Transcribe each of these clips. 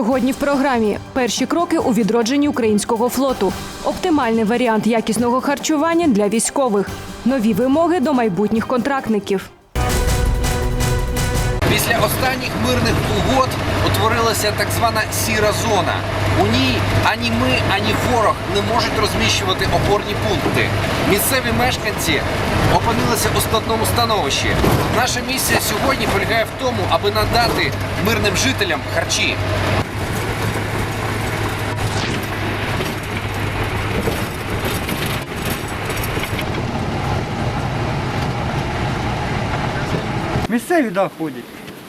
Сьогодні в програмі перші кроки у відродженні українського флоту, оптимальний варіант якісного харчування для військових, нові вимоги до майбутніх контрактників. Після останніх мирних угод утворилася так звана сіра зона. У ній ані ми, ані ворог не можуть розміщувати опорні пункти. Місцеві мешканці опинилися у складному становищі. Наша місія сьогодні полягає в тому, аби надати мирним жителям харчі. Місцеві, да, ходять.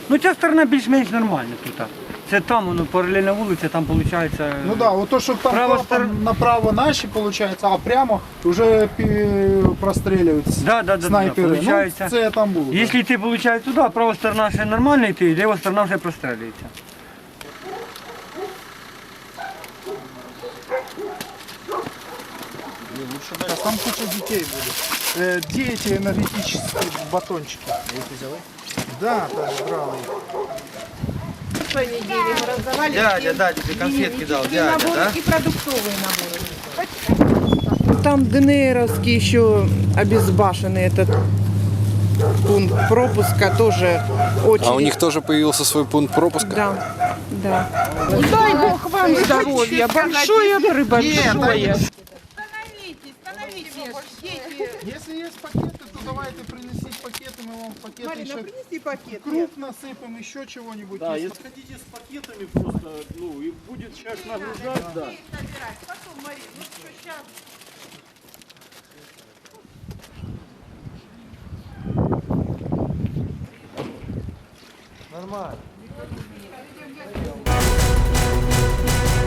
Ну, ця сторона більш-менш нормальна тут. Це там, воно паралельна вулиця, там виходить. Ну да, вот то, что там Право клапан стор- направо наши, получается, а прямо уже пи- простреливаются Да, да, да, снайперы. да, получается. Ну, це там було. Якщо йти, виходить, туди, права сторона ще нормальна йти, ліва сторона вже прострелюється. Сейчас там куча детей будет. Э, где эти энергетические батончики? Эти взяла? Да, да, брал их. прошлой неделе мы раздавали Дядя, да, тебе конфетки дал, дядя, наборы да? и продуктовые наборы. Там ДНРовский еще обезбашенный этот пункт пропуска тоже очень. А у них тоже появился свой пункт пропуска? Да, да. Дай Бог вам здоровья, большое большое. Если есть пакеты, то давайте принесите пакеты, мы вам пакеты Марина, еще принеси пакет. круп насыпем, еще чего-нибудь. Да, Есть если хотите с пакетами просто, ну, и будет сейчас нагружать, да.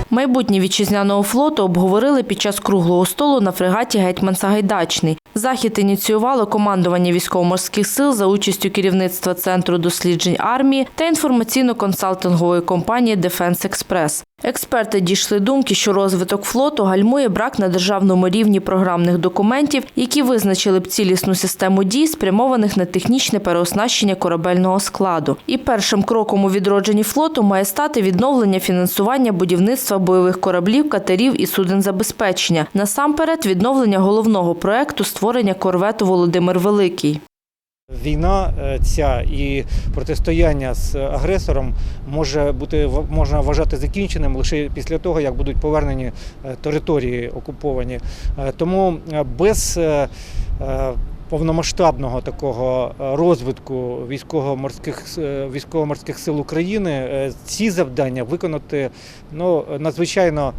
Майбутнє вітчизняного флоту обговорили під час круглого столу на фрегаті Гетьман Сагайдачний. Захід ініціювало командування військово-морських сил за участю керівництва Центру досліджень армії та інформаційно-консалтингової компанії Дефенс Експрес. Експерти дійшли думки, що розвиток флоту гальмує брак на державному рівні програмних документів, які визначили б цілісну систему дій, спрямованих на технічне переоснащення корабельного складу. І першим кроком у відродженні флоту має стати відновлення фінансування будівництва бойових кораблів, катерів і суден забезпечення. Насамперед, відновлення головного проекту створення корвету Володимир Великий. Війна е, ця і протистояння з агресором може бути можна вважати закінченим лише після того, як будуть повернені е, території окуповані. Е, Тому без повномасштабного такого е, розвитку військово-морських е, військово-морських сил України е, ці завдання виконати ну надзвичайно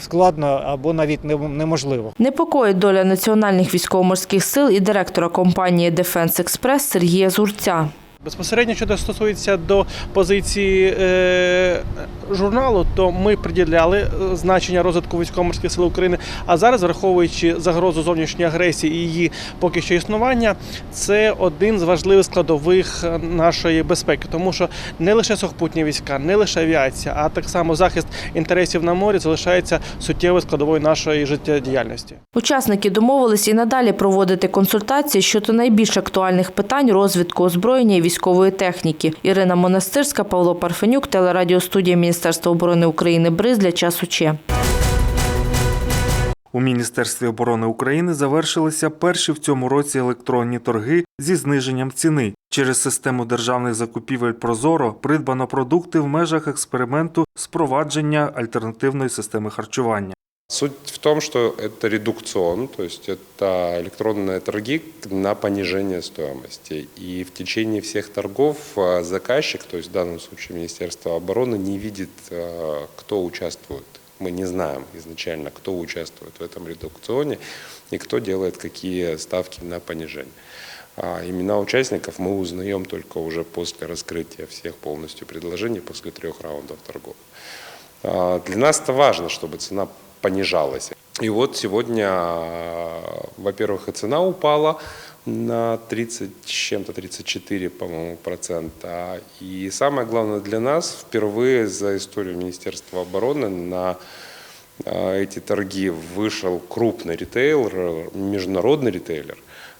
складно або навіть нем- неможливо. Непокоїть доля національних військово-морських сил і директора компанії Дефенс Експрес Сергія Зурця. Безпосередньо, що стосується до позиції е, журналу, то ми приділяли е, значення розвитку військово-морських сил України. А зараз, враховуючи загрозу зовнішньої агресії і її поки що існування, це один з важливих складових е, нашої безпеки, тому що не лише сухопутні війська, не лише авіація, а так само захист інтересів на морі залишається суттєвою складовою нашої життєдіяльності. Учасники домовились і надалі проводити консультації щодо найбільш актуальних питань розвитку озброєння і військової техніки. Ірина Монастирська, Павло Парфенюк, телерадіостудія Міністерства оборони України Бриз для часу Че. У Міністерстві оборони України завершилися перші в цьому році електронні торги зі зниженням ціни. Через систему державних закупівель Прозоро придбано продукти в межах експерименту спровадження альтернативної системи харчування. Суть в том, что это редукцион, то есть это электронные торги на понижение стоимости. И в течение всех торгов э, заказчик, то есть в данном случае Министерство обороны, не видит, э, кто участвует. Мы не знаем изначально, кто участвует в этом редукционе и кто делает какие ставки на понижение. А имена участников мы узнаем только уже после раскрытия всех полностью предложений, после трех раундов торгов. А, Для нас это важно, чтобы цена понижалась. И вот сегодня, во-первых, и цена упала на 30 с чем-то, 34, по-моему, процента. И самое главное для нас, впервые за историю Министерства обороны на а, эти торги вышел крупный ритейлер, международный ритейлер,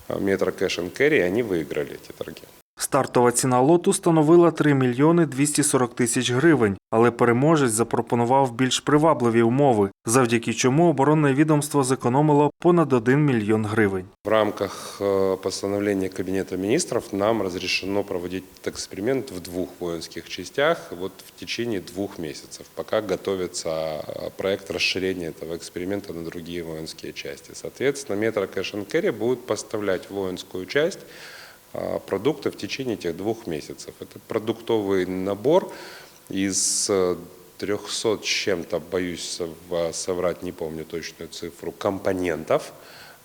а, Metro Cash and Carry, и они выиграли эти торги. Стартова ціна лоту становила 3 мільйони 240 тисяч гривень, але переможець запропонував більш привабливі умови, завдяки чому оборонне відомство зекономило понад 1 мільйон гривень. В рамках э, постановления Кабинета министров нам разрешено проводить этот эксперимент в двух воинских частях вот в течение двух месяцев, пока готовится э, проект расширения этого эксперимента на другие воинские части. Соответственно, метро Cash and Carry будет поставлять в воинскую часть э, продукты в течение этих двух месяцев. Это продуктовый набор из э, 300 с чем-то, боюсь сов- соврать, не помню точную цифру, компонентов,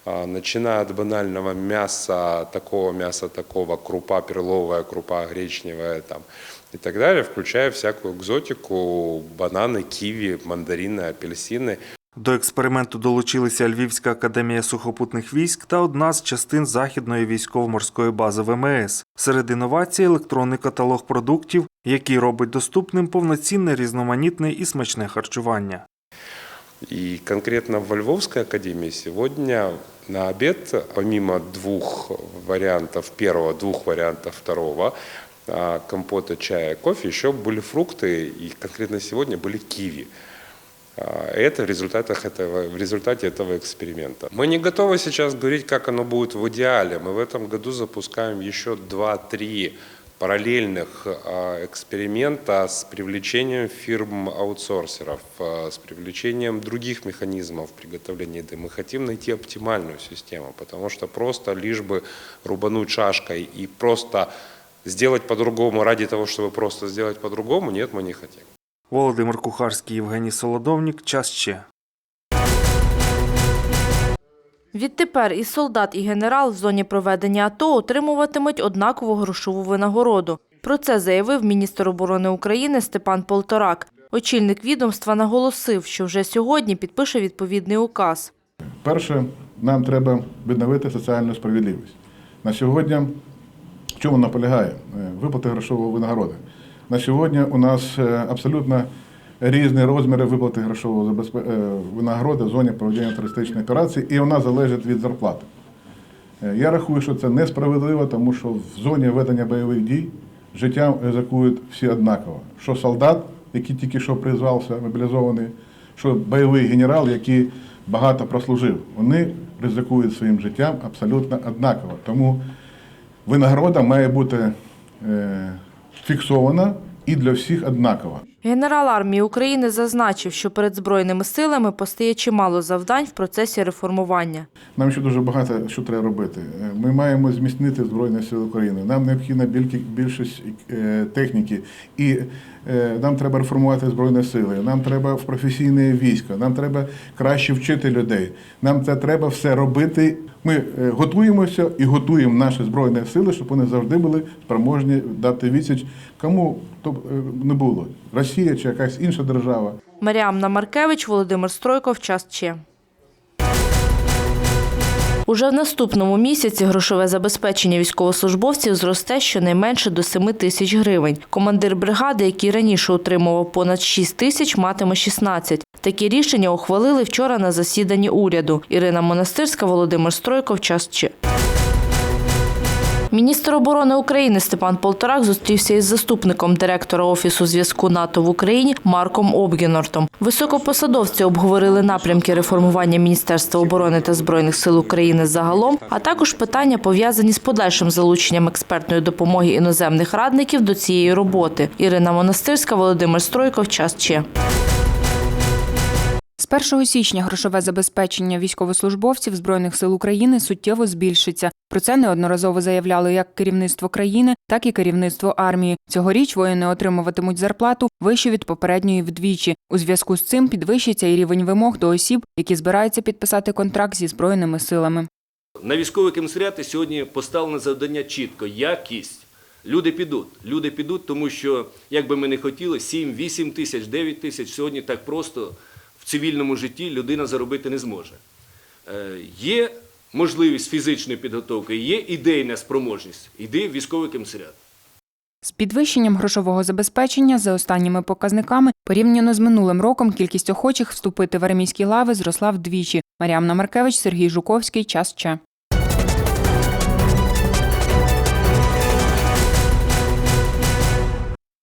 а, начиная от банального мяса, такого мяса, такого, крупа перловая, крупа гречневая там, и так далее, включая всякую экзотику, бананы, киви, мандарины, апельсины. До експерименту долучилися Львівська академія сухопутних військ та одна з частин західної військово-морської бази ВМС. Серед інновацій електронний каталог продуктів, який робить доступним повноцінне, різноманітне і смачне харчування. И конкретно в Львовской академии сегодня на обед, помимо двух вариантов первого, двух вариантов второго, а, компота, чая, кофе, еще были фрукты, и конкретно сегодня были киви. А, Это в, результатах этого, в результате этого эксперимента. Мы не готовы сейчас говорить, как оно будет в идеале. Мы в этом году запускаем еще 2-3 параллельных а, эксперимента с привлечением фирм-аутсорсеров, а, с привлечением других механизмов приготовления еды. Мы хотим найти оптимальную систему, потому что просто лишь бы рубануть шашкой и просто сделать по-другому ради того, чтобы просто сделать по-другому, нет, мы не хотим. Володимир Кухарський, Євгеній Солодовнік. Час ще. Відтепер і солдат, і генерал в зоні проведення АТО отримуватимуть однакову грошову винагороду. Про це заявив міністр оборони України Степан Полторак. Очільник відомства наголосив, що вже сьогодні підпише відповідний указ. Перше, нам треба відновити соціальну справедливість. На сьогодні в чому вона полягає? Е, Виплати грошової винагороди. На сьогодні у нас е, абсолютно різні розміри виплати забезпе- е, винагороди в зоні проведення терористичної операції, і вона залежить від зарплати. Е, Я рахую, що це несправедливо, тому що в зоні ведення бойових дій життя ризикують всі однаково. Що солдат, який тільки що призвався, мобілізований, що бойовий генерал, який багато прослужив. Вони ризикують своїм життям абсолютно однаково. Тому винагорода має бути фіксована і для всіх однакова. Генерал армії України зазначив, що перед збройними силами постає чимало завдань в процесі реформування. Нам ще дуже багато що треба робити. Е, Ми маємо зміцнити Збройні Сили України. Нам необхідна більшість е, техніки, і е, нам треба реформувати Збройні Сили. Нам треба в професійне військо, нам треба краще вчити людей. Нам це треба все робити. Ми е, готуємося і готуємо наші збройні сили, щоб вони завжди були спроможні дати відсіч кому то е, не було Росія чи якась інша держава. Маріамна Маркевич, Володимир Стройков, час Че. Уже в наступному місяці грошове забезпечення військовослужбовців зросте щонайменше до 7 тисяч гривень. Командир бригади, який раніше отримував понад 6 тисяч, матиме 16. Такі рішення ухвалили вчора на засіданні уряду. Ірина Монастирська, Володимир Стройков, час Че. Міністр оборони України Степан Полторак зустрівся із заступником директора Офісу зв'язку НАТО в Україні Марком Обгінортом. Високопосадовці обговорили напрямки реформування Міністерства оборони та Збройних сил України загалом, а також питання пов'язані з подальшим залученням експертної допомоги іноземних радників до цієї роботи. Ірина Монастирська, Володимир Стройко, в час Че. З 1 січня грошове забезпечення військовослужбовців Збройних сил України суттєво збільшиться. Про це неодноразово заявляло як керівництво країни, так і керівництво армії. Цьогоріч воїни отримуватимуть зарплату вищу від попередньої вдвічі. У зв'язку з цим підвищиться і рівень вимог до осіб, які збираються підписати контракт зі збройними силами. На військові комісаріати сьогодні поставлене завдання чітко якість. Люди підуть. Люди підуть, тому що, як би ми не хотіли, 7, 8 тисяч, 9 тисяч сьогодні так просто в цивільному житті людина заробити не зможе. Е, Є можливість фізичної підготовки, є ідейна спроможність. Іди в військовий комісаріат. З підвищенням грошового забезпечення за останніми показниками порівняно з минулим роком кількість охочих вступити в армійські лави зросла вдвічі. Маріамна Маркевич, Сергій Жуковський. Час Че.